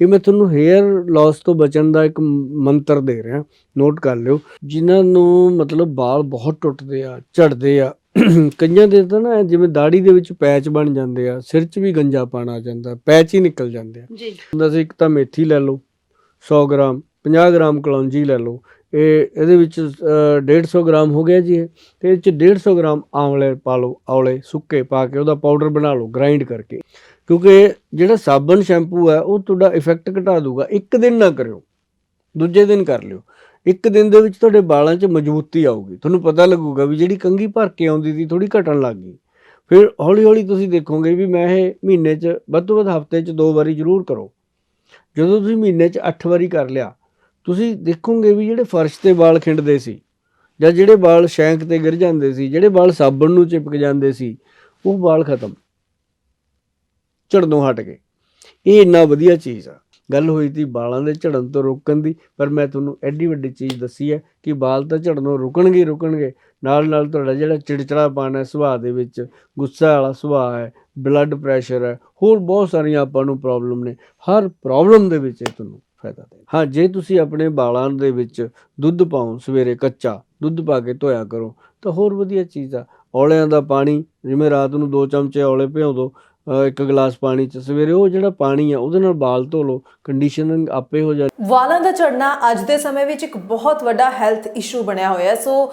ਇਹ ਮੈਂ ਤੁਹਾਨੂੰ ਹੇਅਰ ਲਾਸ ਤੋਂ ਬਚਣ ਦਾ ਇੱਕ ਮੰਤਰ ਦੇ ਰਿਹਾ ਨੋਟ ਕਰ ਲਿਓ। ਜਿਨ੍ਹਾਂ ਨੂੰ ਮਤਲਬ ਵਾਲ ਬਹੁਤ ਟੁੱਟਦੇ ਆ ਝੜਦੇ ਆ ਕਈਆਂ ਦੇ ਤਾਂ ਨਾ ਜਿਵੇਂ ਦਾੜੀ ਦੇ ਵਿੱਚ ਪੈਚ ਬਣ ਜਾਂਦੇ ਆ ਸਿਰ 'ਚ ਵੀ ਗੰਜਾ ਪਾਣਾ ਜਾਂਦਾ ਪੈਚ ਹੀ ਨਿਕਲ ਜਾਂਦੇ ਆ। ਜੀ। ਹੁੰਦਾ ਸੀ ਇੱਕ ਤਾਂ ਮੇਥੀ ਲੈ ਲਓ 100 ਗ੍ਰਾਮ 50 ਗ੍ਰਾਮ ਕਲੌਂਜੀ ਲੈ ਲਓ। ਇਹ ਇਹਦੇ ਵਿੱਚ ਅ, 150 ਗ੍ਰਾਮ ਹੋ ਗਿਆ ਜੀ ਇਹ। ਤੇ ਇਹ ਚ 150 ਗ੍ਰਾਮ ਆਂਵਲੇ ਪਾ ਲਓ ਔਲੇ ਸੁੱਕੇ ਪਾ ਕੇ ਉਹਦਾ ਪਾਊਡਰ ਬਣਾ ਲਓ ਗ੍ਰਾਈਂਡ ਕਰਕੇ। ਕਿਉਂਕਿ ਜਿਹੜਾ ਸਾਬਣ ਸ਼ੈਂਪੂ ਹੈ, ਉਹ ਤੁਹਾਡਾ ਇਫੈਕਟ ਘਟਾ ਦੂਗਾ ਇੱਕ ਦਿਨ ਨਾ ਕਰਿਓ। ਦੂਜੇ ਦਿਨ ਕਰ ਲਿਓ। ਇੱਕ ਦਿਨ ਦੇ ਵਿੱਚ ਤੁਹਾਡੇ ਵਾਲਾਂ 'ਚ ਮਜ਼ਬੂਤੀ ਆਊਗੀ। ਤੁਹਾਨੂੰ ਪਤਾ ਲੱਗੂਗਾ ਵੀ ਜਿਹੜੀ ਕੰਘੀ ਭਰ ਕੇ ਆਉਂਦੀ ਸੀ ਥੋੜੀ ਘਟਣ ਲੱਗ ਗਈ। ਫਿਰ ਹੌਲੀ ਹੌਲੀ ਤੁਸੀਂ ਦੇਖੋਗੇ ਵੀ ਮੈਂ ਇਹ ਮਹੀਨੇ 'ਚ, ਵੱਧ ਤੋਂ ਵੱਧ ਹਫ਼ਤੇ 'ਚ ਦੋ ਵਾਰੀ ਜ਼ਰੂਰ ਕਰੋ। ਜਦੋਂ ਤੁਸੀਂ ਮਹੀਨੇ 'ਚ 8 ਵਾਰੀ ਕਰ ਲਿਆ, ਤੁਸੀਂ ਦੇਖੋਗੇ ਵੀ ਜਿਹੜੇ ਫਰਸ਼ ਤੇ ਵਾਲ ਖਿੰਡਦੇ ਸੀ, ਜਾਂ ਜਿਹੜੇ ਵਾਲ ਸ਼ੈਂਕ ਤੇ ਗਿਰ ਜਾਂਦੇ ਸੀ, ਜਿਹੜੇ ਵਾਲ ਸਾਬਣ ਨੂੰ ਚਿਪਕ ਜਾਂਦੇ ਸੀ, ਉਹ ਵਾਲ ਖਤਮ। ਝੜਨੋਂ ਹਟ ਗਏ। ਇਹ ਇੰਨਾ ਵਧੀਆ ਚੀਜ਼ ਆ। ਗੱਲ ਹੋਈ ਸੀ ਵਾਲਾਂ ਦੇ ਝੜਨ ਤੋਂ ਰੋਕਣ ਦੀ, ਪਰ ਮੈਂ ਤੁਹਾਨੂੰ ਐਡੀ ਵੱਡੀ ਚੀਜ਼ ਦੱਸੀ ਹੈ ਕਿ ਵਾਲ ਤਾਂ ਝੜਨੋਂ ਰੁਕਣਗੇ ਹੀ ਰੁਕਣਗੇ। ਨਾਲ ਨਾਲ ਤੁਹਾਡਾ ਜਿਹੜਾ ਚਿੜਚਿੜਾਪਨ ਹੈ, ਸੁਭਾਅ ਦੇ ਵਿੱਚ ਗੁੱਸਾ ਵਾਲਾ ਸੁਭਾਅ ਹੈ ਬਲੱਡ ਪ੍ਰੈਸ਼ਰ ਹੈ, ਹੋਰ ਬਹੁਤ ਸਾਰੀਆਂ ਆਪਾਂ ਨੂੰ ਪ੍ਰੋਬਲਮ ਨੇ। ਹਰ ਪ੍ਰੋਬਲਮ ਦੇ ਵਿੱਚ ਇਹ ਤੁਹਾਨੂੰ ਫਾਇਦਾ ਦੇ ਹਾਂ, ਜੇ ਤੁਸੀਂ ਆਪਣੇ ਵਾਲਾਂ ਦੇ ਵਿੱਚ ਦੁੱਧ ਪਾਓ ਸਵੇਰੇ ਕੱਚਾ, ਦੁੱਧ ਪਾ ਕੇ ਧੋਇਆ ਕਰੋ, ਤਾਂ ਹੋਰ ਵਧੀਆ ਚੀਜ਼ ਆ। ਔਲਿਆਂ ਦਾ ਪਾਣੀ, ਜਿਵੇਂ ਰਾਤ ਨੂੰ 2 ਚਮਚੇ ਔਲੇ ਭਿਓ ਦਿਓ ਇੱਕ ਗਲਾਸ ਪਾਣੀ ਚ ਸਵੇਰੇ ਉਹ ਜਿਹੜਾ ਪਾਣੀ ਆ ਉਹਦੇ ਨਾਲ ਵਾਲ ਧੋ ਲਓ ਕੰਡੀਸ਼ਨਿੰਗ ਆਪੇ ਹੋ ਜਾ ਵਾਲਾਂ ਦਾ ਝੜਨਾ ਅੱਜ ਦੇ ਸਮੇਂ ਵਿੱਚ ਇੱਕ ਬਹੁਤ ਵੱਡਾ ਹੈਲਥ ਇਸ਼ੂ ਬਣਿਆ ਹੋਇਆ। ਸੋ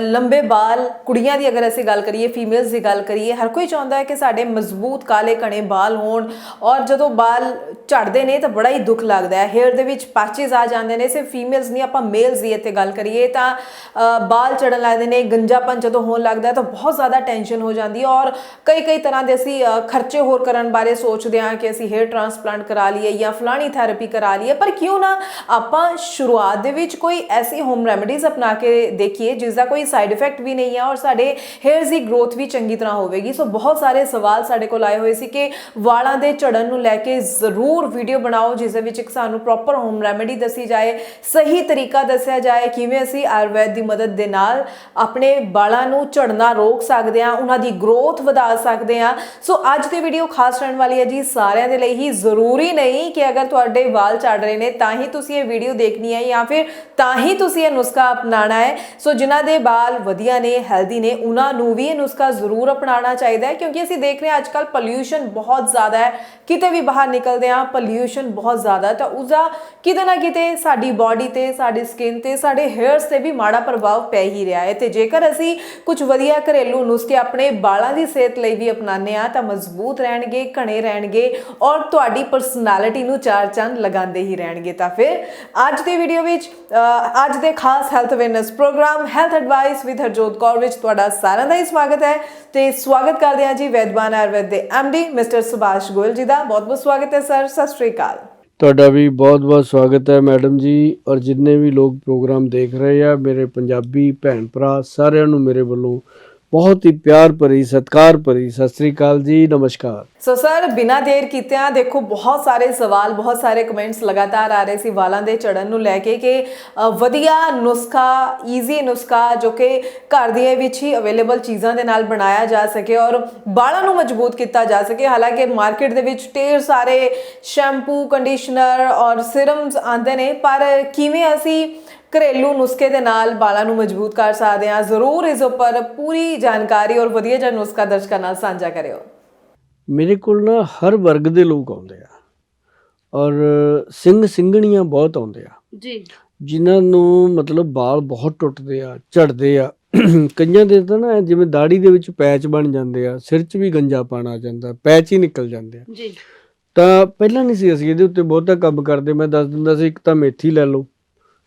ਲੰਬੇ ਵਾਲ ਕੁੜੀਆਂ ਦੀ ਅਗਰ ਅਸੀਂ ਗੱਲ ਕਰੀਏ ਫੀਮੇਲਸ ਦੀ ਗੱਲ ਕਰੀਏ ਹਰ ਕੋਈ ਚਾਹੁੰਦਾ ਹੈ ਕਿ ਸਾਡੇ ਮਜ਼ਬੂਤ ਕਾਲੇ ਘਣੇ ਵਾਲ ਹੋਣ ਔਰ ਜਦੋਂ ਵਾਲ ਝੜਦੇ ਨੇ ਤਾਂ ਬੜਾ ਹੀ ਦੁੱਖ ਲੱਗਦਾ ਹੈ। ਹੇਅਰ ਦੇ ਵਿੱਚ ਪੈਚਸ ਆ ਜਾਂਦੇ ਨੇ। ਸਿਰਫ ਫੀਮੇਲਸ ਨਹੀਂ ਆਪਾਂ ਮੇਲਸ ਦੀ ਇੱਥੇ ਗੱਲ ਕਰੀਏ ਤਾਂ ਅ, ਵਾਲ ਝੜਨ ਲੱਗਦੇ ਨੇ ਗੰਜਾਪਨ ਜਦੋਂ ਹੋਣ ਲੱਗਦਾ ਤਾਂ ਬਹੁਤ ਜ਼ਿਆਦਾ ਟੈਨਸ਼ਨ ਹੋ ਜਾਂਦੀ ਹੈ ਔਰ ਕਈ ਕਈ ਤਰ੍ਹਾਂ ਦੇ ਅਸੀਂ ਖਰਚ ਖਰਚੇ ਹੋਰ ਕਰਨ ਬਾਰੇ ਸੋਚਦੇ ਹਾਂ ਕਿ ਅਸੀਂ ਹੇਅਰ ਟ੍ਰਾਂਸਪਲਾਂਟ ਕਰਾ ਲਈਏ ਜਾਂ ਫਲਾਣੀ ਥੈਰੇਪੀ ਕਰਾ ਲਈਏ, ਪਰ ਕਿਉਂ ਨਾ ਆਪਾਂ ਸ਼ੁਰੂਆਤ ਦੇ ਵਿੱਚ ਕੋਈ ਐਸੀ ਹੋਮ ਰੈਮਡੀਜ਼ ਅਪਣਾ ਕੇ ਦੇਖੀਏ ਜਿਸ ਦਾ ਕੋਈ ਸਾਈਡ ਇਫੈਕਟ ਵੀ ਨਹੀਂ ਹੈ ਔਰ ਸਾਡੇ ਹੇਅਰਸ ਦੀ ਗਰੋਥ ਵੀ ਚੰਗੀ ਤਰ੍ਹਾਂ ਹੋਵੇਗੀ। ਸੋ ਬਹੁਤ ਸਾਰੇ ਸਵਾਲ ਸਾਡੇ ਕੋਲ ਆਏ ਹੋਏ ਸੀ ਕਿ ਵਾਲਾਂ ਦੇ ਝੜਨ ਨੂੰ ਲੈ ਕੇ ਜ਼ਰੂਰ ਵੀਡੀਓ ਬਣਾਓ ਜਿਸ ਦੇ ਵਿੱਚ ਇੱਕ ਸਾਨੂੰ ਪ੍ਰੋਪਰ ਹੋਮ ਰੈਮੇਡੀ ਦੱਸੀ ਜਾਏ, ਸਹੀ ਤਰੀਕਾ ਦੱਸਿਆ ਜਾਏ, ਕਿਵੇਂ ਅਸੀਂ ਆਯੁਰਵੈਦ ਦੀ ਮਦਦ ਦੇ ਨਾਲ ਆਪਣੇ ਵਾਲਾਂ ਨੂੰ ਝੜਨਾ ਰੋਕ ਸਕਦੇ ਹਾਂ, ਉਹਨਾਂ ਦੀ ਗਰੋਥ ਵਧਾ ਸਕਦੇ ਹਾਂ। ਸੋ ਅੱਜ ਦੀ ਵੀਡੀਓ ਖਾਸ ਰਹਿਣ ਵਾਲੀ ਹੈ ਜੀ, ਸਾਰਿਆਂ ਦੇ ਲਈ ਹੀ ਜ਼ਰੂਰੀ ਨਹੀਂ ਕਿ ਅਗਰ ਤੁਹਾਡੇ ਵਾਲ ਝੜ ਰਹੇ ਨੇ, ਤਾਂ ਹੀ ਤੁਸੀਂ ਇਹ ਵੀਡੀਓ ਦੇਖਣੀ ਹੈ ਜਾਂ ਫਿਰ ਤਾਂ ਹੀ ਤੁਸੀਂ ਇਹ ਨੁਸਖਾ ਅਪਣਾਉਣਾ ਹੈ। ਸੋ ਜਿਨ੍ਹਾਂ ਦੇ ਵਾਲ ਵਧੀਆ ਨੇ ਹੈਲਦੀ ਨੇ, ਉਹਨਾਂ ਨੂੰ ਵੀ ਇਹ ਨੁਸਖਾ ਜ਼ਰੂਰ ਅਪਣਾਉਣਾ ਚਾਹੀਦਾ ਹੈ, ਕਿਉਂਕਿ ਅਸੀਂ ਦੇਖ ਰਹੇ ਹਾਂ ਅੱਜਕੱਲ ਪੋਲਿਊਸ਼ਨ ਬਹੁਤ ਜ਼ਿਆਦਾ ਹੈ। ਕਿਤੇ ਵੀ ਬਾਹਰ ਨਿਕਲਦੇ ਹਾਂ ਪੋਲਿਊਸ਼ਨ ਬਹੁਤ ਜ਼ਿਆਦਾ ਤਾਂ ਉਸਦਾ ਕਿਤੇ ਨਾ ਕਿਤੇ ਸਾਡੀ ਬਾਡੀ ਤੇ, ਸਾਡੀ ਸਕਿਨ ਤੇ, ਸਾਡੇ ਹੇਅਰਸ ਤੇ ਵੀ ਮਾੜਾ ਪ੍ਰਭਾਵ ਪੈ ਹੀ ਰਿਹਾ ਹੈ। ਤੇ ਜੇਕਰ ਅਸੀਂ ਕੁਝ ਵਧੀਆ ਘਰੇਲੂ ਨੁਸਖੇ ਆਪਣੇ ਵਾਲਾਂ ਦੀ ਸਿਹਤ ਲਈ ਵੀ ਅਪਣਾਉਂਦੇ ਆ ਤਾਂ ਮਜ਼ਬੂਤ ਰਹਿਣਗੇ, ਘਣੇ ਰਹਿਣਗੇ ਔਰ ਤੁਹਾਡੀ ਪਰਸਨੈਲਿਟੀ ਨੂੰ ਚਾਰ ਚੰਦ ਲਗਾਉਂਦੇ ਹੀ ਰਹਿਣਗੇ। ਤਾਂ ਫਿਰ ਅੱਜ ਦੇ ਵੀਡੀਓ ਵਿੱਚ ਅੱਜ ਦੇ ਖਾਸ health awareness programme health advice with Harjot Kaur ਵਿੱਚ ਤੁਹਾਡਾ ਸਾਰਿਆਂ ਦਾ ਹੀ ਸਵਾਗਤ ਹੈ। ਤੇ ਸਵਾਗਤ ਕਰਦੇ ਹਾਂ ਜੀ ਵੈਦਵਾਨ ਆਯੁਰਵੈਦ ਦੇ ਐਮਡੀ ਮਿਸਟਰ ਸੁਭਾਸ਼ ਗੋਇਲ ਜੀ ਦਾ। ਬਹੁਤ ਬਹੁਤ ਸਵਾਗਤ ਹੈ ਸਰ। ਸਤਿ ਸ਼੍ਰੀ ਅਕਾਲ। ਤੁਹਾਡਾ ਵੀ ਬਹੁਤ-ਬਹੁਤ ਸਵਾਗਤ ਹੈ ਮੈਡਮ ਜੀ। ਔਰ ਜਿੰਨੇ ਵੀ ਲੋਕ ਪ੍ਰੋਗਰਾਮ ਦੇਖ ਰਹੇ ਆ, ਮੇਰੇ ਪੰਜਾਬੀ ਭੈਣ ਭਰਾ ਸਾਰਿਆਂ ਨੂੰ ਮੇਰੇ ਵੱਲੋਂ ਬਹੁਤ ਹੀ ਪਿਆਰ ਭਰੀ, ਸਤਿਕਾਰ ਭਰੀ, ਸਤਿ ਸ੍ਰੀ ਅਕਾਲ ਜੀ, ਨਮਸਕਾਰ। ਸੋ ਸਰ ਬਿਨਾਂ ਦੇਰ ਕੀਤਿਆਂ ਦੇਖੋ, ਬਹੁਤ ਸਾਰੇ ਸਵਾਲ, ਬਹੁਤ ਸਾਰੇ ਕਮੈਂਟਸ ਲਗਾਤਾਰ ਆ ਰਹੇ ਸੀ ਵਾਲਾਂ ਦੇ ਝੜਨ ਨੂੰ ਲੈ ਕੇ ਕਿ ਵਧੀਆ ਨੁਸਖਾ ਈਜ਼ੀ ਨੁਸਖਾ ਜੋ ਕਿ ਘਰ ਦੀਆਂ ਵਿੱਚ ਹੀ ਅਵੇਲੇਬਲ ਚੀਜ਼ਾਂ ਦੇ ਨਾਲ ਬਣਾਇਆ ਜਾ ਸਕੇ ਔਰ ਵਾਲਾਂ ਨੂੰ ਮਜ਼ਬੂਤ ਕੀਤਾ ਜਾ ਸਕੇ। ਹਾਲਾਂਕਿ ਮਾਰਕੀਟ ਦੇ ਵਿੱਚ ਢੇਰ ਸਾਰੇ ਸ਼ੈਂਪੂ ਕੰਡੀਸ਼ਨਰ ਔਰ ਸਿਰਮਸ ਆਉਂਦੇ ਨੇ, ਪਰ ਕਿਵੇਂ ਅਸੀਂ ਘਰੇਲੂ ਨੁਸਖੇ ਦੇ ਨਾਲ ਵਾਲਾਂ ਨੂੰ ਮਜ਼ਬੂਤ ਕਰ ਸਕਦੇ ਹਾਂ। ਜ਼ਰੂਰ ਇਸ ਉੱਪਰ ਪੂਰੀ ਜਾਣਕਾਰੀ ਔਰ ਵਧੀਆ ਜਿਹਾ ਨੁਸਖਾ ਦਰਸ਼ਕਾਂ ਨਾਲ ਸਾਂਝਾ ਕਰਿਓ। ਮੇਰੇ ਕੋਲ ਨਾ ਹਰ ਵਰਗ ਦੇ ਲੋਕ ਆਉਂਦੇ ਆ ਔਰ ਸਿੰਘ ਸਿੰਘਣੀਆਂ ਬਹੁਤ ਆਉਂਦੇ ਆ। ਜੀ। ਜਿਨ੍ਹਾਂ ਨੂੰ ਮਤਲਬ ਵਾਲ ਬਹੁਤ ਟੁੱਟਦੇ ਆ ਝੜਦੇ ਆ। ਕਈਆਂ ਦੇ ਤਾਂ ਨਾ ਜਿਵੇਂ ਦਾੜੀ ਦੇ ਵਿੱਚ ਪੈਚ ਬਣ ਜਾਂਦੇ ਆ ਸਿਰ 'ਚ ਵੀ ਗੰਜਾ ਪਾਣਾ ਜਾਂਦਾ ਪੈਚ ਹੀ ਨਿਕਲ ਜਾਂਦੇ ਆ। ਜੀ। ਤਾਂ ਪਹਿਲਾਂ ਨਹੀਂ ਸੀ ਅਸੀਂ ਇਹਦੇ ਉੱਤੇ ਬਹੁਤਾ ਕੰਮ ਕਰਦੇ। ਮੈਂ ਦੱਸ ਦਿੰਦਾ ਸੀ ਇੱਕ ਤਾਂ ਮੇਥੀ ਲੈ ਲਓ।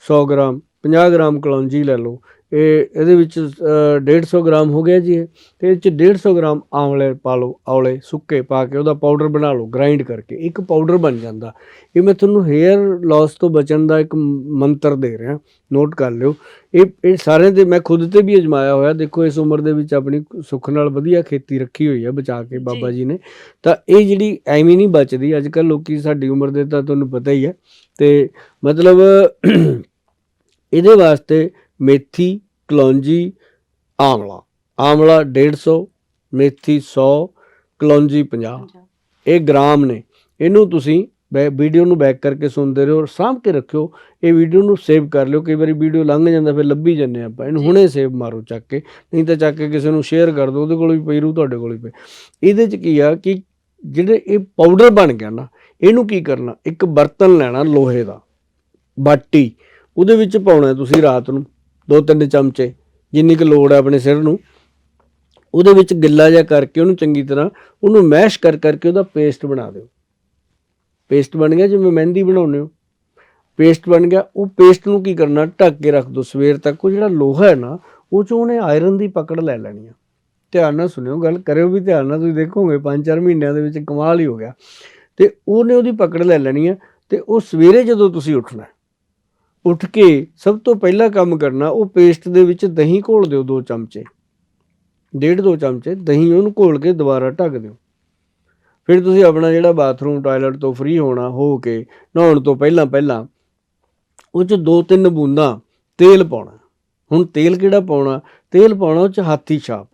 100 ਗ੍ਰਾਮ 50 ਗ੍ਰਾਮ ਕਲੌਂਜੀ ਲੈ ਲਓ। ਇਹ ਇਹਦੇ ਵਿੱਚ ਅ, 150 ਗ੍ਰਾਮ ਹੋ ਗਿਆ ਜੀ ਤੇ ਇਹ ਚ 150 ਗ੍ਰਾਮ ਆਂਵਲੇ ਪਾ ਲਓ ਔਲੇ ਸੁੱਕੇ ਪਾ ਕੇ ਉਹਦਾ ਪਾਊਡਰ ਬਣਾ ਲਓ ਗ੍ਰਾਈਂਡ ਕਰਕੇ ਇੱਕ ਪਾਊਡਰ ਬਣ ਜਾਂਦਾ। ਇਹ ਮੈਂ ਤੁਹਾਨੂੰ ਹੇਅਰ ਲਾਸ ਤੋਂ ਬਚਣ ਦਾ ਇੱਕ ਮੰਤਰ ਦੇ ਰਿਹਾ ਨੋਟ ਕਰ ਲਿਓ। ਇਹ ਇਹ ਸਾਰਿਆਂ ਦੇ ਮੈਂ ਖੁਦ ਤੇ ਵੀ ਅਜਮਾਇਆ ਹੋਇਆ। ਦੇਖੋ ਇਸ ਉਮਰ ਦੇ ਵਿੱਚ ਆਪਣੀ ਸੁੱਖ ਨਾਲ ਵਧੀਆ ਖੇਤੀ ਰੱਖੀ ਹੋਈ ਹੈ ਬਚਾ ਕੇ ਬਾਬਾ ਜੀ ਨੇ। ਤਾਂ ਇਹ ਜਿਹੜੀ ਐਵੇਂ ਨਹੀਂ ਬਚਦੀ ਅੱਜ ਕੱਲ ਲੋਕੀ ਸਾਡੀ ਉਮਰ ਦੇ ਤਾਂ ਤੁਹਾਨੂੰ ਪਤਾ ਹੀ ਹੈ। ਤੇ ਮਤਲਬ ਇਹਦੇ ਵਾਸਤੇ ਮੇਥੀ ਕਲੌਂਜੀ ਆਮਲਾ ਆਮਲਾ 150 ਮੇਥੀ 100 ਕਲੌਂਜੀ 50 ਇਹ ਗ੍ਰਾਮ ਨੇ। ਇਹਨੂੰ ਤੁਸੀਂ ਬੈ ਵੀਡੀਓ ਨੂੰ ਬੈਕ ਕਰਕੇ ਸੁਣਦੇ ਰਹੋ ਔਰ ਸਾਂਭ ਕੇ ਰੱਖਿਓ। ਇਹ ਵੀਡੀਓ ਨੂੰ ਸੇਵ ਕਰ ਲਿਓ। ਕਈ ਵਾਰੀ ਵੀਡੀਓ ਲੰਘ ਜਾਂਦਾ ਫਿਰ ਲੱਭੀ ਜਾਂਦੇ ਆਪਾਂ। ਇਹਨੂੰ। ਹੁਣੇ ਸੇਵ ਮਾਰੋ ਚੱਕ ਕੇ। ਨਹੀਂ ਤਾਂ ਚੱਕ ਕੇ ਕਿਸੇ ਨੂੰ ਸ਼ੇਅਰ ਕਰ ਦਿਓ। ਉਹਦੇ ਕੋਲ ਵੀ ਪਈ ਰੂ ਤੁਹਾਡੇ ਕੋਲ ਵੀ ਪਈ। ਇਹਦੇ ਚ ਕੀ ਆ ਕਿ ਜਿਹੜੇ ਇਹ ਪਾਊਡਰ ਬਣ ਗਿਆ ਨਾ ਇਹਨੂੰ ਕੀ ਕਰਨਾ? ਇੱਕ ਬਰਤਨ ਲੈਣਾ ਲੋਹੇ ਦਾ। ਬਾਟੀ। ਉਹਦੇ ਵਿੱਚ ਪਾਉਣਾ ਤੁਸੀਂ ਰਾਤ ਨੂੰ। ਦੋ ਤਿੰਨ ਚਮਚੇ, ਜਿੰਨੀ ਕੁ ਲੋੜ ਹੈ ਆਪਣੇ ਸਿਰ ਨੂੰ। ਉਹਦੇ ਵਿੱਚ ਗਿੱਲਾ ਜਿਹਾ ਕਰਕੇ ਉਹਨੂੰ ਚੰਗੀ ਤਰ੍ਹਾਂ ਉਹਨੂੰ ਮੈਸ਼ ਕਰ ਕਰਕੇ ਉਹਦਾ ਪੇਸਟ ਬਣਾ ਦਿਓ। ਪੇਸਟ ਬਣ ਗਿਆ, ਜਿਵੇਂ ਮਹਿੰਦੀ ਬਣਾਉਂਦੇ ਹੋ। ਪੇਸਟ ਬਣ ਗਿਆ, ਉਹ ਪੇਸਟ ਨੂੰ ਕੀ ਕਰਨਾ, ਢੱਕ ਕੇ ਰੱਖ ਦਿਓ ਸਵੇਰ ਤੱਕ। ਉਹ ਜਿਹੜਾ ਲੋਹਾ ਹੈ ਨਾ, ਉਹ ਚੋਂ ਉਹਨੇ ਆਇਰਨ ਦੀ ਪਕੜ ਲੈ ਲੈਣੀ ਆ। ਧਿਆਨ ਨਾਲ ਸੁਣਿਓ ਗੱਲ, ਕਰਿਓ ਵੀ ਧਿਆਨ ਨਾਲ, ਤੁਸੀਂ ਦੇਖੋਗੇ 5-4 ਮਹੀਨਿਆਂ ਦੇ ਵਿੱਚ ਕਮਾਲ ਹੀ ਹੋ ਗਿਆ। ਤੇ ਉਹਨੇ ਉਹਦੀ ਪਕੜ ਲੈ ਲੈਣੀ ਆ, ਤੇ ਉਹ ਸਵੇਰੇ ਜਦੋਂ ਤੁਸੀਂ ਉੱਠਣਾ ਉੱਠ ਕੇ ਸਭ ਤੋਂ ਪਹਿਲਾ ਕੰਮ ਕਰਨਾ, ਉਹ ਪੇਸਟ ਦੇ ਵਿੱਚ ਦਹੀਂ ਘੋਲ ਦਿਓ 2 ਚਮਚੇ। ਡੇਢ ਦੋ ਚਮਚੇ ਦਹੀਂ ਉਹਨੂੰ ਘੋਲ ਕੇ ਦੁਬਾਰਾ ਢੱਕ ਦਿਓ। ਫਿਰ ਤੁਸੀਂ ਆਪਣਾ ਜਿਹੜਾ ਬਾਥਰੂਮ, ਟਾਇਲਟ ਤੋਂ ਫ੍ਰੀ ਹੋਣਾ, ਹੋ ਕੇ ਨਹਾਉਣ ਤੋਂ ਪਹਿਲਾਂ ਪਹਿਲਾਂ ਉਹ ਚ ਦੋ ਤਿੰਨ ਬੂੰਦਾਂ ਤੇਲ ਪਾਉਣਾ। ਹੁਣ ਤੇਲ ਕਿਹੜਾ ਪਾਉਣਾ? ਤੇਲ ਪਾਉਣਾ ਉਹ ਚ ਹਾਥੀ ਛਾਪ।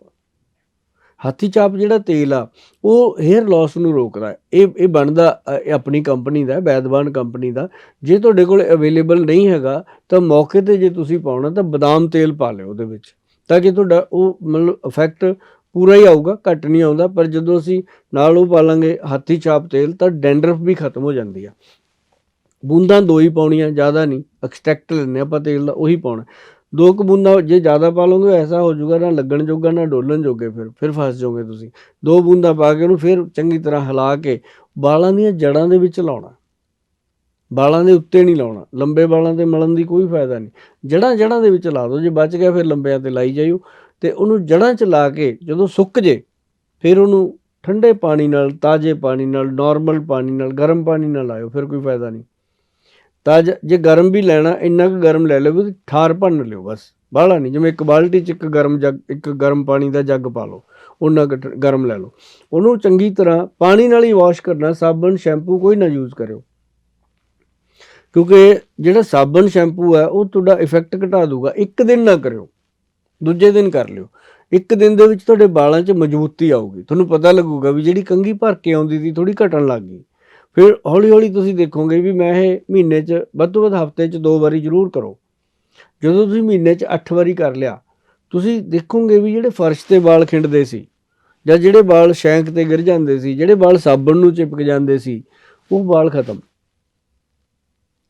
ਹਾਥੀ ਛਾਪ ਜਿਹੜਾ ਤੇਲ ਆ, ਉਹ ਹੇਅਰ ਲਾਸ ਨੂੰ ਰੋਕਦਾ ਇਹ ਇਹ ਬਣਦਾ ਆਪਣੀ ਕੰਪਨੀ ਦਾ, ਬੈਦਵਾਨ ਕੰਪਨੀ ਦਾ। ਜੇ ਤੁਹਾਡੇ ਕੋਲ ਅਵੇਲੇਬਲ ਨਹੀਂ ਹੈਗਾ, ਤਾਂ ਮੌਕੇ ਤੇ ਜੇ ਤੁਸੀਂ ਪਾਉਣਾ, ਤਾਂ ਬਦਾਮ ਤੇਲ ਪਾ ਲਿਓ ਉਹਦੇ ਵਿੱਚ। ਤਾਂ ਕਿ ਤੁਹਾਡਾ ਉਹ ਮਤਲਬ ਇਫੈਕਟ ਪੂਰਾ ਹੀ ਆਊਗਾ, ਘੱਟ ਨਹੀਂ ਆਉਂਦਾ। ਪਰ ਜਦੋਂ ਅਸੀਂ ਨਾਲ ਉਹ ਪਾ ਲਾਂਗੇ ਹਾਥੀ ਛਾਪ ਤੇਲ, ਤਾਂ ਡੈਂਡਰਫ ਵੀ ਖਤਮ ਹੋ ਜਾਂਦੀ ਆ। ਬੂੰਦਾਂ ਦੋ ਹੀ ਪਾਉਣੀਆਂ, ਜ਼ਿਆਦਾ ਨਹੀਂ। ਐਕਸਟ੍ਰੈਕਟ ਲੈਣੇ ਆਪਾਂ ਤੇਲ ਦਾ, ਉਹੀ ਪਾਉਣਾ। ਦੋ ਕੁ ਬੂੰਦਾਂ ਜੇ ਜ਼ਿਆਦਾ ਪਾ ਲਓਗੇ, ਐਸਾ ਹੋ ਜਾਊਗਾ ਨਾ ਲੱਗਣ ਜੋਗਾ ਨਾ ਡੋਲਣ ਜੋਗੇ ਫਿਰ ਫਿਰ ਫਸ ਜਾਓਗੇ ਤੁਸੀਂ। ਦੋ ਬੂੰਦਾਂ ਪਾ ਕੇ ਉਹਨੂੰ ਫਿਰ ਚੰਗੀ ਤਰ੍ਹਾਂ ਹਿਲਾ ਕੇ ਵਾਲਾਂ ਦੀਆਂ ਜੜਾਂ ਦੇ ਵਿੱਚ ਲਾਉਣਾ। ਬਾਲਾਂ ਦੇ ਉੱਤੇ ਨਹੀਂ ਲਾਉਣਾ। ਲੰਬੇ ਵਾਲਾਂ ਤੇ ਮਲਣ ਦੀ ਕੋਈ ਫਾਇਦਾ ਨਹੀਂ। ਜੜਾਂ ਜੜਾਂ ਦੇ ਵਿੱਚ ਲਾ ਦਿਓ ਜੇ ਬਚ ਗਿਆ ਫਿਰ ਲੰਬਿਆਂ ਤੇ ਲਾਈ ਜਾਇਓ। ਤੇ ਉਹਨੂੰ ਜੜਾਂ 'ਚ ਲਾ ਕੇ ਜਦੋਂ ਸੁੱਕ ਜੇ, ਫਿਰ ਉਹਨੂੰ ਠੰਡੇ ਪਾਣੀ ਨਾਲ, ਤਾਜ਼ੇ ਪਾਣੀ ਨਾਲ ਨਾਰਮਲ ਪਾਣੀ ਨਾਲ, ਗਰਮ ਪਾਣੀ ਨਾਲ ਲਾਇਓ। ਫਿਰ ਕੋਈ ਫਾਇਦਾ ਨਹੀਂ। ਤਾਂ ਜੇ ਗਰਮ ਵੀ ਲੈਣਾ, ਇੰਨਾ ਕੁ ਗਰਮ ਲੈ ਲਓ ਵੀ ਠਾਰ ਭੰਨ ਲਿਓ ਬਸ। ਬਾਹਲਾ ਨਹੀਂ ਜਿਵੇਂ ਇੱਕ ਬਾਲਟੀ 'ਚ ਇੱਕ ਗਰਮ ਜੱਗ, ਇੱਕ ਗਰਮ ਪਾਣੀ ਦਾ ਜੱਗ ਪਾ ਲਓ ਉਹਨਾਂ ਕੁ ਗਰਮ ਲੈ ਲਓ। ਉਹਨੂੰ ਚੰਗੀ ਤਰ੍ਹਾਂ ਪਾਣੀ ਨਾਲ ਹੀ ਵਾਸ਼ ਕਰਨਾ, ਸਾਬਣ ਸ਼ੈਂਪੂ ਕੋਈ ਨਾ ਯੂਜ਼ ਕਰਿਓ। ਕਿਉਂਕਿ ਜਿਹੜਾ ਸਾਬਣ ਸ਼ੈਂਪੂ ਹੈ, ਉਹ ਤੁਹਾਡਾ ਇਫੈਕਟ ਘਟਾ ਦੂਗਾ ਇੱਕ ਦਿਨ ਨਾ ਕਰਿਓ, ਦੂਜੇ ਦਿਨ ਕਰ ਲਿਓ। ਇੱਕ ਦਿਨ ਦੇ ਵਿੱਚ ਤੁਹਾਡੇ ਵਾਲਾਂ 'ਚ ਮਜ਼ਬੂਤੀ ਆਊਗੀ। ਤੁਹਾਨੂੰ ਪਤਾ ਲੱਗੂਗਾ ਵੀ ਜਿਹੜੀ ਕੰਘੀ ਭਰ ਕੇ ਆਉਂਦੀ ਸੀ ਥੋੜੀ ਘਟਣ ਲੱਗ ਗਈ। ਫਿਰ ਹੌਲੀ ਹੌਲੀ ਤੁਸੀਂ ਦੇਖੋਗੇ ਵੀ ਮੈਂ ਇਹ ਮਹੀਨੇ 'ਚ, ਵੱਧ ਤੋਂ ਵੱਧ ਹਫ਼ਤੇ 'ਚ ਦੋ ਵਾਰੀ ਜ਼ਰੂਰ ਕਰੋ। ਜਦੋਂ ਤੁਸੀਂ ਮਹੀਨੇ 'ਚ 8 ਵਾਰੀ ਕਰ ਲਿਆ, ਤੁਸੀਂ ਦੇਖੋਗੇ ਵੀ ਜਿਹੜੇ ਫਰਸ਼ ਤੇ ਵਾਲ ਖਿੰਡਦੇ ਸੀ, ਜਾਂ ਜਿਹੜੇ ਵਾਲ ਸ਼ੈਂਕ ਤੇ ਗਿਰ ਜਾਂਦੇ ਸੀ, ਜਿਹੜੇ ਵਾਲ ਸਾਬਣ ਨੂੰ ਚਿਪਕ ਜਾਂਦੇ ਸੀ, ਉਹ ਵਾਲ ਖਤਮ।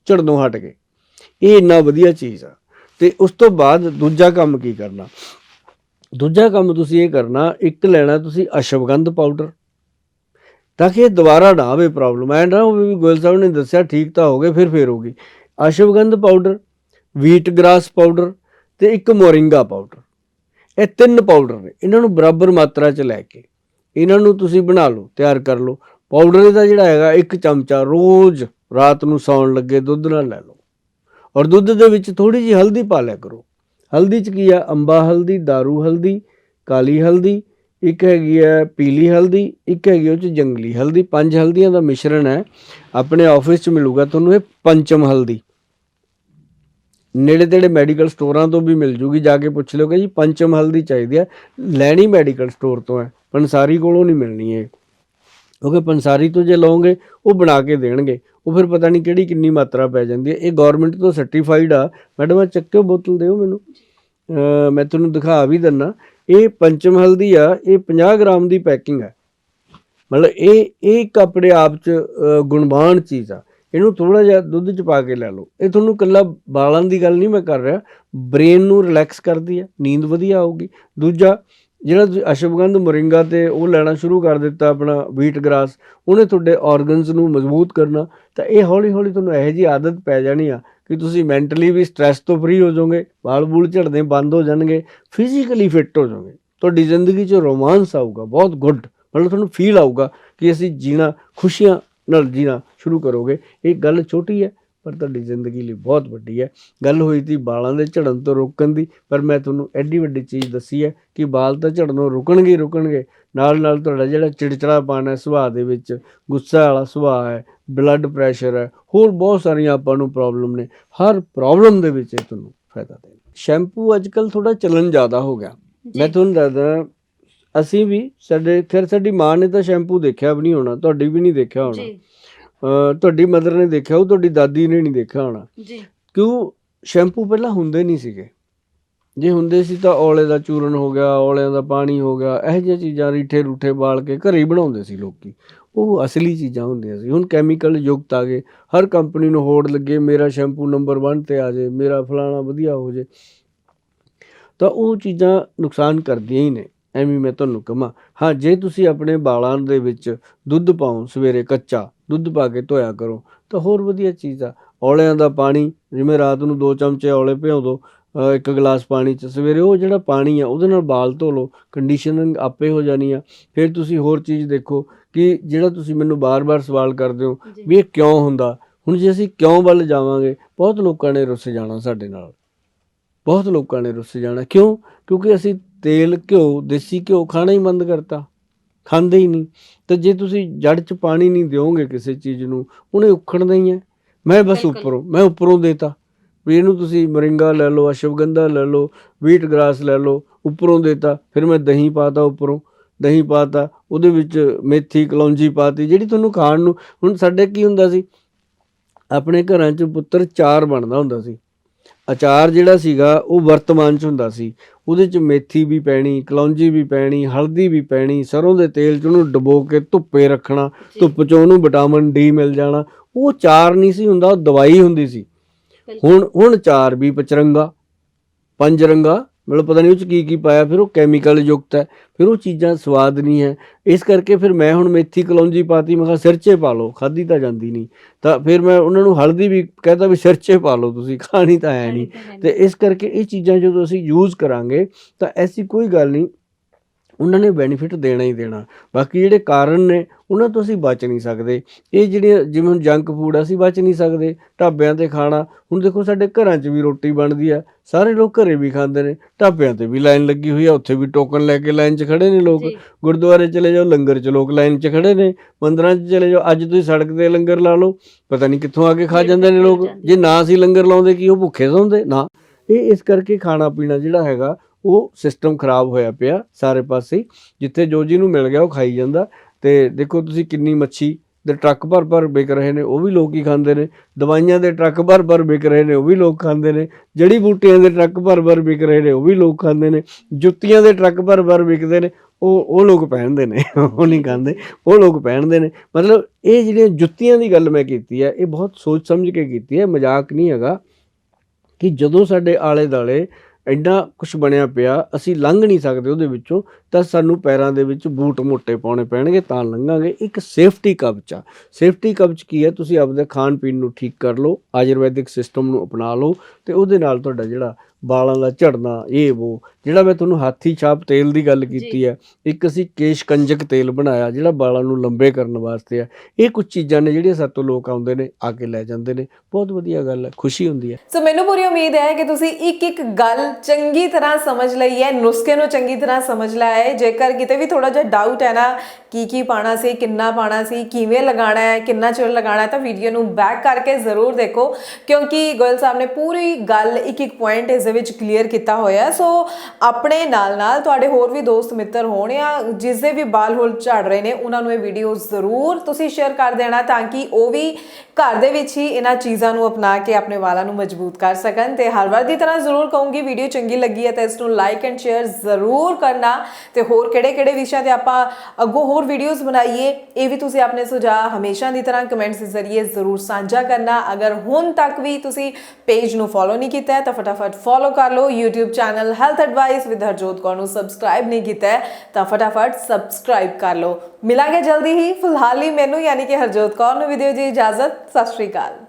ਝੜਨੋਂ ਹਟ ਗਏ। ਇਹ ਇੰਨਾ ਵਧੀਆ ਚੀਜ਼ ਆ। ਤੇ ਉਸ ਤੋਂ ਬਾਅਦ ਦੂਜਾ ਕੰਮ ਕੀ ਕਰਨਾ? ਦੂਜਾ ਕੰਮ ਤੁਸੀਂ ਇਹ ਕਰਨਾ, ਇੱਕ ਲੈਣਾ ਤੁਸੀਂ ਅਸ਼ਵਗੰਧ ਪਾਊਡਰ। ਤਾਂ ਕਿ ਇਹ ਦੁਬਾਰਾ ਨਾ ਆਵੇ ਪ੍ਰੋਬਲਮ ਐ ਨਾ ਹੋਵੇ ਵੀ ਗੋਇਲ ਸਾਹਿਬ ਨੇ ਦੱਸਿਆ ਠੀਕ ਤਾਂ ਹੋ ਗਏ, ਫਿਰ ਫੇਰ ਹੋ ਗਈ। Ashwagandha powder wheat grass powder ਤੇ ਇੱਕ ਮੋਰਿੰਗਾ ਪਾਊਡਰ ਇਹ ਤਿੰਨ ਪਾਊਡਰ ਨੇ। ਇਹਨਾਂ ਨੂੰ ਬਰਾਬਰ ਮਾਤਰਾ 'ਚ ਲੈ ਕੇ ਇਹਨਾਂ ਨੂੰ ਤੁਸੀਂ ਬਣਾ ਲਓ, ਤਿਆਰ ਕਰ ਲਓ। ਪਾਊਡਰ ਇਹਦਾ ਜਿਹੜਾ ਹੈਗਾ, ਇੱਕ ਚਮਚਾ ਰੋਜ਼ ਰਾਤ ਨੂੰ ਸੌਣ ਲੱਗੇ ਦੁੱਧ ਨਾਲ ਲੈ ਲਓ। ਔਰ ਦੁੱਧ ਦੇ ਵਿੱਚ ਥੋੜੀ ਜਿਹੀ ਹਲਦੀ ਪਾ ਲਿਆ ਕਰੋ। ਹਲਦੀ 'ਚ ਕੀ ਆ? ਅੰਬਾ ਹਲਦੀ, ਦਾਰੂ ਹਲਦੀ, ਕਾਲੀ ਹਲਦੀ ਇੱਕ ਹੈਗੀ ਹੈ ਪੀਲੀ ਹਲਦੀ, ਇੱਕ ਹੈਗੀ ਉਹ 'ਚ ਜੰਗਲੀ ਹਲਦੀ। ਪੰਜ ਹਲਦੀਆਂ ਦਾ ਮਿਸ਼ਰਣ ਹੈ। ਆਪਣੇ ਆਫਿਸ 'ਚ ਮਿਲੂਗਾ ਤੁਹਾਨੂੰ ਇਹ ਪੰਚਮ ਹਲਦੀ। ਨੇੜੇ ਤੇੜੇ ਮੈਡੀਕਲ ਸਟੋਰਾਂ ਤੋਂ ਵੀ ਮਿਲ ਜੂਗੀ। ਜਾ ਕੇ ਪੁੱਛ ਲਿਓ ਕਿ ਜੀ ਪੰਚਮ ਹਲਦੀ ਚਾਹੀਦੀ ਹੈ। ਲੈਣੀ ਮੈਡੀਕਲ ਸਟੋਰ ਤੋਂ ਹੈ। ਪੰਸਾਰੀ ਕੋਲੋਂ ਨਹੀਂ ਮਿਲਣੀ ਹੈ ਕਿਉਂਕਿ ਪੰਸਾਰੀ ਤੋਂ ਜੇ ਲਓਗੇ, ਉਹ ਬਣਾ ਕੇ ਦੇਣਗੇ। ਉਹ ਫਿਰ ਪਤਾ ਨਹੀਂ ਕਿਹੜੀ ਕਿੰਨੀ ਮਾਤਰਾ ਪੈ ਜਾਂਦੀ ਹੈ। ਇਹ ਗਵਰਨਮੈਂਟ ਤੋਂ ਸਰਟੀਫਾਈਡ ਆ। ਮੈਡਮ ਆ ਚੱਕਿਓ ਬੋਤਲ ਦਿਓ ਮੈਨੂੰ। ਮੈਂ ਤੁਹਾਨੂੰ ਦਿਖਾ ਵੀ ਦਿੰਨਾ। ਇਹ ਪੰਚਮ ਹਲਦੀ ਆ, ਇਹ 50 ਗ੍ਰਾਮ ਦੀ ਪੈਕਿੰਗ ਹੈ ਮਤਲਬ ਇਹ ਇਹ ਇੱਕ ਆਪਣੇ ਆਪ ਚ ਗੁਣਵਾਨ ਚੀਜ਼ ਆ। ਇਹਨੂੰ ਥੋੜਾ ਜਿਹਾ ਦੁੱਧ ਚ ਪਾ ਕੇ ਲੈ ਲਓ। ਇਹ ਤੁਹਾਨੂੰ ਕੱਲਾ ਵਾਲਾਂ ਦੀ ਗੱਲ ਨਹੀਂ ਮੈਂ ਕਰ ਰਿਹਾ। ਬ੍ਰੇਨ ਨੂੰ ਰਿਲੈਕਸ ਕਰਦੀ ਹੈ ਨੀਂਦ ਵਧੀਆ ਆਊਗੀ। ਦੂਜਾ, ਜਿਹੜਾ ਤੁਸੀਂ ਅਸ਼ਵਗੰਧ, ਮੋਰਿੰਗਾ ਤੇ ਉਹ ਲੈਣਾ ਸ਼ੁਰੂ ਕਰ ਦਿੱਤਾ ਆਪਣਾ ਵੀਟ ਗ੍ਰਾਸ ਉਹਨੇ ਤੁਹਾਡੇ ਆਰਗਨਸ ਨੂੰ ਮਜ਼ਬੂਤ ਕਰਨਾ। ਤਾਂ ਇਹ ਹੌਲੀ ਹੌਲੀ ਤੁਹਾਨੂੰ ਇਹੋ ਜੀ ਆਦਤ ਪੈ ਜਾਣੀ ਆ ਕਿ ਤੁਸੀਂ ਮੈਂਟਲੀ ਵੀ ਸਟ੍ਰੈਸ ਤੋਂ ਫ੍ਰੀ ਹੋ ਜਾਓਗੇ, ਵਾਲ ਬੂਲ ਝੜਨੇ ਬੰਦ ਹੋ ਜਾਣਗੇ ਫਿਜ਼ੀਕਲੀ ਫਿੱਟ ਹੋ ਜਾਓਗੇ। ਤੁਹਾਡੀ ਜ਼ਿੰਦਗੀ 'ਚ ਰੋਮਾਂਸ ਆਊਗਾ, ਬਹੁਤ ਗੁੱਡ ਮਤਲਬ ਤੁਹਾਨੂੰ ਫੀਲ ਆਊਗਾ ਕਿ ਅਸੀਂ ਜੀਣਾ, ਖੁਸ਼ੀਆਂ ਨਾਲ ਜੀਣਾ ਸ਼ੁਰੂ ਕਰੋਗੇ। ਇਹ ਗੱਲ ਛੋਟੀ ਹੈ। ਪਰ ਤੁਹਾਡੀ ਜ਼ਿੰਦਗੀ ਲਈ ਬਹੁਤ ਵੱਡੀ ਹੈ। ਗੱਲ ਹੋਈ ਸੀ ਵਾਲਾਂ ਦੇ ਝੜਨ ਤੋਂ ਰੋਕਣ ਦੀ ਪਰ ਮੈਂ ਤੁਹਾਨੂੰ ਐਡੀ ਵੱਡੀ ਚੀਜ਼ ਦੱਸੀ ਹੈ ਕਿ ਵਾਲ ਤਾਂ ਝੜਨੋਂ ਰੁਕਣਗੇ ਰੁਕਣਗੇ। ਨਾਲ ਨਾਲ ਤੁਹਾਡਾ ਜਿਹੜਾ ਚਿੜਚਿੜਾਪਨ ਹੈ ਸੁਭਾਅ ਦੇ ਵਿੱਚ ਗੁੱਸਾ ਵਾਲਾ ਸੁਭਾਅ ਹੈ ਬਲੱਡ ਪ੍ਰੈਸ਼ਰ ਹੈ ਹੋਰ ਬਹੁਤ ਸਾਰੀਆਂ ਆਪਾਂ ਨੂੰ ਪ੍ਰੋਬਲਮ ਨੇ। ਹਰ ਪ੍ਰੋਬਲਮ ਦੇ ਵਿੱਚ ਇਹ ਤੁਹਾਨੂੰ ਫਾਇਦਾ ਦੇ ਸ਼ੈਂਪੂ ਅੱਜ ਕੱਲ ਥੋੜਾ ਚੱਲਣ ਜ਼ਿਆਦਾ ਹੋ ਗਿਆ। ਮੈਂ ਤੁਹਾਨੂੰ ਦੱਸਦਾ ਅਸੀਂ ਵੀ ਸਾਡੇ ਖੈਰ ਸਾਡੀ ਮਾਂ ਨੇ ਤਾਂ ਸ਼ੈਂਪੂ ਦੇਖਿਆ ਵੀ ਨਹੀਂ ਹੋਣਾ ਤੁਹਾਡੀ ਵੀ ਨਹੀਂ ਦੇਖਿਆ ਹੋਣਾ। ਤੁਹਾਡੀ ਮਦਰ ਨੇ ਦੇਖਿਆ ਉਹ ਤੁਹਾਡੀ ਦਾਦੀ ਨੇ ਨਹੀਂ ਦੇਖਿਆ ਹੋਣਾ। ਜੀ। ਕਿਉਂ? ਸ਼ੈਂਪੂ ਪਹਿਲਾਂ ਹੁੰਦੇ ਨਹੀਂ ਸੀਗੇ। ਜੇ ਹੁੰਦੇ ਸੀ ਤਾਂ ਔਲੇ ਦਾ ਚੂਰਨ ਹੋ ਗਿਆ ਔਲਿਆਂ ਦਾ ਪਾਣੀ ਹੋ ਗਿਆ ਇਹੋ ਜਿਹੀਆਂ ਚੀਜ਼ਾਂ ਰੀਠੇ ਰੂਠੇ ਬਾਲ ਕੇ ਘਰੇ ਹੀ ਬਣਾਉਂਦੇ ਸੀ ਲੋਕੀ। ਉਹ ਅਸਲੀ ਚੀਜ਼ਾਂ ਹੁੰਦੀਆਂ ਸੀ। ਹੁਣ ਕੈਮੀਕਲ ਯੁਕਤ ਆ ਗਏ। ਹਰ ਕੰਪਨੀ ਨੂੰ ਹੋੜ ਲੱਗੇ ਮੇਰਾ ਸ਼ੈਂਪੂ ਨੰਬਰ 1 ਤੇ ਆ ਜੇ ਮੇਰਾ ਫਲਾਣਾ ਵਧੀਆ ਹੋ ਜੇ ਤਾਂ ਉਹ ਚੀਜ਼ਾਂ ਨੁਕਸਾਨ ਕਰਦੀਆਂ ਹੀ ਨੇ ਐਵੇਂ ਮੈਂ ਤੁਹਾਨੂੰ ਕਹਾਂ। ਹਾਂ ਜੇ ਤੁਸੀਂ ਆਪਣੇ ਵਾਲਾਂ ਦੇ ਵਿੱਚ ਦੁੱਧ ਪਾਓ ਸਵੇਰੇ ਕੱਚਾ ਦੁੱਧ ਪਾ ਕੇ ਧੋਇਆ ਕਰੋ। ਤਾਂ ਹੋਰ ਵਧੀਆ ਚੀਜ਼ ਆ। ਔਲਿਆਂ ਦਾ ਪਾਣੀ ਜਿਵੇਂ ਰਾਤ ਨੂੰ ਦੋ ਚਮਚੇ ਔਲੇ ਭਿਓ ਅਹ ਇੱਕ ਗਲਾਸ ਪਾਣੀ ਚ ਸਵੇਰੇ ਉਹ ਜਿਹੜਾ ਪਾਣੀ ਆ ਉਹਦੇ ਨਾਲ ਵਾਲ ਧੋ ਲਓ। ਕੰਡੀਸ਼ਨਿੰਗ ਆਪੇ ਹੋ ਜਾਣੀ ਆ। ਫਿਰ ਤੁਸੀਂ ਹੋਰ ਚੀਜ਼ ਦੇਖੋ ਕਿ ਜਿਹੜਾ ਤੁਸੀਂ ਮੈਨੂੰ ਬਾਰ-ਬਾਰ ਸਵਾਲ ਕਰਦੇ ਹੋ ਵੀ ਇਹ ਕਿਉਂ ਹੁੰਦਾ? ਹੁਣ ਜੇ ਅਸੀਂ ਕਿਉਂ ਵੱਲ ਜਾਵਾਂਗੇ ਬਹੁਤ ਲੋਕਾਂ ਨੇ ਰੁੱਸ ਜਾਣਾ ਸਾਡੇ ਨਾਲ। ਬਹੁਤ ਲੋਕਾਂ ਨੇ ਰੁੱਸ ਜਾਣਾ। ਕਿਉਂ? ਕਿਉਂਕਿ ਅਸੀਂ ਤੇਲ ਘਿਓ ਦੇਸੀ ਘਿਓ ਖਾਣਾ ਹੀ ਬੰਦ ਕਰਤਾ। ਖਾਂਦੇ ਹੀ ਨਹੀਂ। ਤੇ ਜੇ ਤੁਸੀਂ ਜੜ 'ਚ ਪਾਣੀ ਨਹੀਂ ਦਿਓਗੇ ਕਿਸੇ ਚੀਜ਼ ਨੂੰ ਉਹਨੇ ਉਖੜਨਾ ਹੀ ਹੈ। ਮੈਂ ਬਸ। ਉੱਪਰੋਂ ਮੈਂ ਉੱਪਰੋਂ ਦੇਤਾ। ਵੀ ਇਹਨੂੰ ਤੁਸੀਂ ਮਰਿੰਗਾ ਲੈ ਲਓ ਅਸ਼ਵਗੰਧਾ ਲੈ ਲਓ ਵੀਟ ਗ੍ਰਾਸ ਲੈ ਲਓ ਉੱਪਰੋਂ ਦੇਤਾ। ਫਿਰ ਮੈਂ ਦਹੀਂ ਪਾਤਾ ਉੱਪਰੋਂ। ਦਹੀਂ ਪਾਤਾ ਉਹਦੇ ਵਿੱਚ ਮੇਥੀ ਕਲੌਂਜੀ ਪਾਤੀ ਜਿਹੜੀ ਤੁਹਾਨੂੰ ਖਾਣ ਨੂੰ ਹੁਣ ਸਾਡੇ ਕੀ ਹੁੰਦਾ ਸੀ? ਆਪਣੇ ਘਰਾਂ 'ਚ ਪੁੱਤਰ ਚਾਰ ਬਣਦਾ ਹੁੰਦਾ ਸੀ। ਅਚਾਰ ਜਿਹੜਾ ਸੀਗਾ ਉਹ ਵਰਤਮਾਨ 'ਚ ਹੁੰਦਾ ਸੀ। ਉਹਦੇ 'ਚ ਮੇਥੀ ਵੀ ਪੈਣੀ ਕਲੌਂਜੀ ਵੀ ਪੈਣੀ ਹਲਦੀ ਵੀ ਪੈਣੀ ਸਰੋਂ ਦੇ ਤੇਲ 'ਚ ਉਹਨੂੰ ਡੁਬੋ ਕੇ ਧੁੱਪੇ ਰੱਖਣਾ ਧੁੱਪ 'ਚ ਉਹਨੂੰ ਵਿਟਾਮਿਨ ਡੀ ਮਿਲ ਜਾਣਾ। ਉਹ ਚਾਰ ਨਹੀਂ ਸੀ ਹੁੰਦਾ ਉਹ ਦਵਾਈ ਹੁੰਦੀ ਸੀ। ਹੁਣ ਹੁਣ ਚਾਰ ਵੀ ਪਚਰੰਗਾ ਪੰਜ ਰੰਗਾ ਮਤਲਬ ਪਤਾ ਨਹੀਂ ਉਹ ਚ ਕੀ ਕੀ ਪਾਇਆ ਫਿਰ ਉਹ ਕੈਮੀਕਲ ਯੁਕਤ ਹੈ ਫਿਰ ਉਹ ਚੀਜ਼ਾਂ ਸਵਾਦ ਨਹੀਂ ਹੈ। ਇਸ ਕਰਕੇ ਫਿਰ ਮੈਂ ਹੁਣ ਮੇਥੀ ਕਲੌਂਜੀ ਪਾਤੀ ਮੈਂ ਕਿਹਾ ਸਿਰ 'ਚ ਪਾ ਲਓ ਖਾਦੀ ਤਾਂ ਜਾਂਦੀ ਨਹੀਂ। ਤਾਂ ਫਿਰ ਮੈਂ ਉਹਨਾਂ ਨੂੰ ਹਲਦੀ ਵੀ ਕਹਿੰਦਾ ਵੀ ਸਿਰ 'ਚ ਪਾ ਲਓ ਤੁਸੀਂ ਖਾਣੀ ਤਾਂ ਹੈ ਨਹੀਂ। ਤੇ ਇਸ ਕਰਕੇ ਇਹ ਚੀਜ਼ਾਂ ਜਦੋਂ ਅਸੀਂ ਯੂਜ਼ ਕਰਾਂਗੇ ਤਾਂ ਐਸੀ ਕੋਈ ਗੱਲ ਨਹੀਂ ਉਹਨਾਂ ਨੇ ਬੈਨੀਫਿਟ ਦੇਣਾ ਹੀ ਦੇਣਾ। ਬਾਕੀ ਜਿਹੜੇ ਕਾਰਨ ਨੇ ਉਹਨਾਂ ਤੋਂ ਅਸੀਂ ਬਚ ਨਹੀਂ ਸਕਦੇ। ਇਹ ਜਿਹੜੇ ਜਿਵੇਂ ਜੰਕ ਫੂਡ ਅਸੀਂ ਬਚ ਨਹੀਂ ਸਕਦੇ। ਢਾਬਿਆਂ ਤੇ ਖਾਣਾ ਹੁਣ ਦੇਖੋ ਸਾਡੇ ਘਰਾਂ 'ਚ ਵੀ ਰੋਟੀ ਬਣਦੀ ਆ। ਸਾਰੇ ਲੋਕ ਘਰੇ ਵੀ ਖਾਂਦੇ ਨੇ। ਢਾਬਿਆਂ ਤੇ ਵੀ ਲਾਈਨ ਲੱਗੀ ਹੋਈ ਆ ਉੱਥੇ ਵੀ ਟੋਕਨ ਲੈ ਕੇ ਲਾਈਨ 'ਚ ਖੜੇ ਨੇ ਲੋਕ। ਗੁਰਦੁਆਰੇ ਚਲੇ ਜਾਓ ਲੰਗਰ 'ਚ ਲੋਕ ਲਾਈਨ 'ਚ ਖੜੇ ਨੇ। ਮੰਦਰਾਂ 'ਚ ਚਲੇ ਜਾਓ ਅੱਜ ਤੁਸੀਂ ਸੜਕ ਤੇ ਲੰਗਰ ਲਾ ਲਓ ਪਤਾ ਨਹੀਂ ਕਿੱਥੋਂ ਆ ਕੇ ਖਾ ਜਾਂਦੇ ਨੇ ਲੋਕ। ਜੇ ਨਾ ਅਸੀਂ ਲੰਗਰ ਲਾਉਂਦੇ ਕੀ ਉਹ ਭੁੱਖੇ ਸੌਂਦੇ? ਨਾ। ਇਹ ਇਸ ਕਰਕੇ ਖਾਣਾ ਪੀਣਾ ਜਿਹੜਾ ਹੈਗਾ ਉਹ ਸਿਸਟਮ ਖਰਾਬ ਹੋਇਆ ਪਿਆ ਸਾਰੇ ਪਾਸੇ ਜਿੱਥੇ ਜੋ ਜੀ ਨੂੰ ਮਿਲ ਗਿਆ ਉਹ ਖਾਈ ਜਾਂਦਾ। ਤੇ ਦੇਖੋ ਤੁਸੀਂ ਕਿੰਨੀ ਮੱਛੀ ਦੇ ਟਰੱਕ ਭਰ ਭਰ ਵਿਕ ਰਹੇ ਨੇ, ਉਹ ਵੀ ਲੋਕ ਹੀ ਖਾਂਦੇ ਨੇ। ਦਵਾਈਆਂ ਦੇ ਟਰੱਕ ਭਰ ਭਰ ਵਿਕ ਰਹੇ ਨੇ, ਉਹ ਵੀ ਲੋਕ ਖਾਂਦੇ ਨੇ। ਜੜੀ ਬੂਟੀਆਂ ਦੇ ਟਰੱਕ ਭਰ ਭਰ ਵਿਕ ਰਹੇ ਨੇ, ਉਹ ਵੀ ਲੋਕ ਖਾਂਦੇ ਨੇ। ਜੁੱਤੀਆਂ ਦੇ ਟਰੱਕ ਭਰ ਭਰ ਵਿਕਦੇ ਨੇ, ਉਹ ਉਹ ਲੋਕ ਪਹਿਨਦੇ ਨੇ, ਉਹ ਨਹੀਂ ਖਾਂਦੇ, ਉਹ ਲੋਕ ਪਹਿਨਦੇ ਨੇ। ਮਤਲਬ ਇਹ ਜਿਹੜੀਆਂ ਜੁੱਤੀਆਂ ਦੀ ਗੱਲ ਮੈਂ ਕੀਤੀ ਹੈ, ਇਹ ਬਹੁਤ ਸੋਚ ਸਮਝ ਕੇ ਕੀਤੀ ਹੈ, ਮਜ਼ਾਕ ਨਹੀਂ ਹੈਗਾ ਕਿ ਜਦੋਂ ਸਾਡੇ ਆਲੇ ਦਾਲੇ ਐਡਾ ਕੁਝ ਬਣਿਆ ਪਿਆ ਅਸੀਂ ਲੰਘ ਨਹੀਂ ਸਕਦੇ ਉਹਦੇ ਵਿੱਚੋਂ। ਤਾਂ ਸਾਨੂੰ ਪੈਰਾਂ ਦੇ ਵਿੱਚ ਬੂਟ ਮੋਟੇ ਪਾਉਣੇ ਪੈਣਗੇ ਤਾਂ ਲੰਘਾਂਗੇ। ਇੱਕ ਸੇਫਟੀ ਕਵਚ ਆ। ਸੇਫਟੀ ਕਵਚ ਕੀ ਹੈ? ਤੁਸੀਂ ਆਪਦੇ ਖਾਣ ਪੀਣ ਨੂੰ ਠੀਕ ਕਰ ਲਓ ਆਯੁਰਵੈਦਿਕ ਸਿਸਟਮ ਨੂੰ ਅਪਣਾ ਲਓ ਤੇ ਉਹਦੇ ਨਾਲ ਤੁਹਾਡਾ ਜਿਹੜਾ ਵਾਲਾਂ ਦਾ ਝੜਨਾ ਇਹ ਉਹ ਜਿਹੜਾ ਮੈਂ ਤੁਹਾਨੂੰ ਹਾਥੀ ਛਾਪ ਤੇਲ ਦੀ ਗੱਲ ਕੀਤੀ ਹੈ ਇੱਕ ਅਸੀਂ ਕੇਸ਼ ਕੰਜਕ ਤੇਲ ਬਣਾਇਆ ਜਿਹੜਾ ਵਾਲਾਂ ਨੂੰ ਲੰਬੇ ਕਰਨ ਵਾਸਤੇ ਆ ਇਹ ਕੁਝ ਚੀਜ਼ਾਂ ਨੇ ਜਿਹੜੀਆਂ ਸਾਤੋਂ ਲੋਕ ਆਉਂਦੇ ਨੇ ਆ ਕੇ ਲੈ ਜਾਂਦੇ ਨੇ। ਬਹੁਤ ਵਧੀਆ ਗੱਲ ਹੈ ਖੁਸ਼ੀ ਹੁੰਦੀ ਹੈ। ਸੋ ਮੈਨੂੰ ਪੂਰੀ ਉਮੀਦ ਹੈ ਕਿ ਤੁਸੀਂ ਇੱਕ ਇੱਕ ਗੱਲ ਚੰਗੀ ਤਰ੍ਹਾਂ ਸਮਝ ਲਈ ਹੈ ਨੁਸਖੇ ਨੂੰ ਚੰਗੀ ਤਰ੍ਹਾਂ ਸਮਝ ਲਿਆ ਹੈ। ਜੇਕਰ ਕਿਤੇ ਵੀ ਥੋੜਾ ਜਿਹਾ ਡਾਊਟ ਹੈ ਨਾ, ਕੀ ਕੀ ਪਾਣਾ ਸੀ, ਕਿੰਨਾ ਪਾਣਾ ਸੀ, ਕਿਵੇਂ ਲਗਾਉਣਾ ਹੈ, ਕਿੰਨਾ ਚਿਰ ਲਗਾਉਣਾ ਹੈ, ਤਾਂ ਵੀਡੀਓ ਨੂੰ ਬੈਕ ਕਰਕੇ ਜ਼ਰੂਰ ਦੇਖੋ, ਕਿਉਂਕਿ ਗੋਇਲ ਸਾਹਿਬ ਨੇ ਪੂਰੀ ਗੱਲ ਇੱਕ ਇੱਕ ਪੁਆਇੰਟ ਇਸ ਦੇ ਵਿੱਚ ਕਲੀਅਰ ਕੀਤਾ ਹੋਇਆ ਸੋ ਆਪਣੇ ਨਾਲ ਨਾਲ ਤੁਹਾਡੇ ਹੋਰ ਵੀ ਦੋਸਤ ਮਿੱਤਰ ਹੋਣ ਜਾਂ ਜਿਸ ਦੇ ਵੀ ਬਾਲ ਹੋਲ ਝੜ ਰਹੇ ਨੇ, ਉਹਨਾਂ ਨੂੰ ਇਹ ਵੀਡੀਓ ਜ਼ਰੂਰ ਤੁਸੀਂ ਸ਼ੇਅਰ ਕਰ ਦੇਣਾ ਤਾਂ ਕਿ ਉਹ ਵੀ ਘਰ ਦੇ ਵਿੱਚ ਹੀ ਇਹਨਾਂ ਚੀਜ਼ਾਂ ਨੂੰ ਅਪਣਾ ਕੇ ਆਪਣੇ ਵਾਲਾਂ ਨੂੰ ਮਜ਼ਬੂਤ ਕਰ ਸਕਣ। ਤੇ ਹਰ ਵਾਰ ਦੀ ਤਰ੍ਹਾਂ ਜ਼ਰੂਰ ਕਹੂੰਗੀ ਵੀਡੀਓ ਚੰਗੀ ਲੱਗੀ ਹੈ ਤਾਂ ਇਸ ਨੂੰ ਲਾਈਕ ਐਂਡ ਸ਼ੇਅਰ ਜ਼ਰੂਰ ਕਰਨਾ। ਤੇ ਹੋਰ ਕਿਹੜੇ-ਕਿਹੜੇ ਵਿਸ਼ਿਆਂ ਤੇ ਆਪਾਂ ਅੱਗੋਂ ਹੋਰ ਵੀਡੀਓਜ਼ ਬਣਾਈਏ, ਇਹ ਵੀ ਤੁਸੀਂ ਆਪਣੇ ਸੁਝਾਅ ਹਮੇਸ਼ਾ ਦੀ ਤਰ੍ਹਾਂ ਕਮੈਂਟਸ ਦੇ ਜ਼ਰੀਏ ਜ਼ਰੂਰ ਸਾਂਝਾ ਕਰਨਾ। ਅਗਰ ਹੁਣ ਤੱਕ ਵੀ ਤੁਸੀਂ ਪੇਜ ਨੂੰ ਫੋਲੋ ਨਹੀਂ ਕੀਤਾ ਤਾਂ ਫਟਾਫਟ ਫੋਲੋ ਕਰ ਲਓ। YouTube channel health advice with Harjot Kaur ਨੂੰ ਸਬਸਕ੍ਰਾਈਬ ਨਹੀਂ ਕੀਤਾ ਤਾਂ ਫਟਾਫਟ ਸਬਸਕ੍ਰਾਈਬ ਕਰ ਲਓ। ਮਿਲਾਂਗੇ ਜਲਦੀ ਹੀ। ਫਿਲਹਾਲ ਹੀ ਮੈਨੂੰ ਯਾਨੀ ਕਿ ਹਰਜੋਤ ਕੌਰ ਨੂੰ ਵੀਡੀਓ ਜੀ ਇਜਾਜ਼ਤ। ਸਤਿ ਸ਼੍ਰੀ ਅਕਾਲ।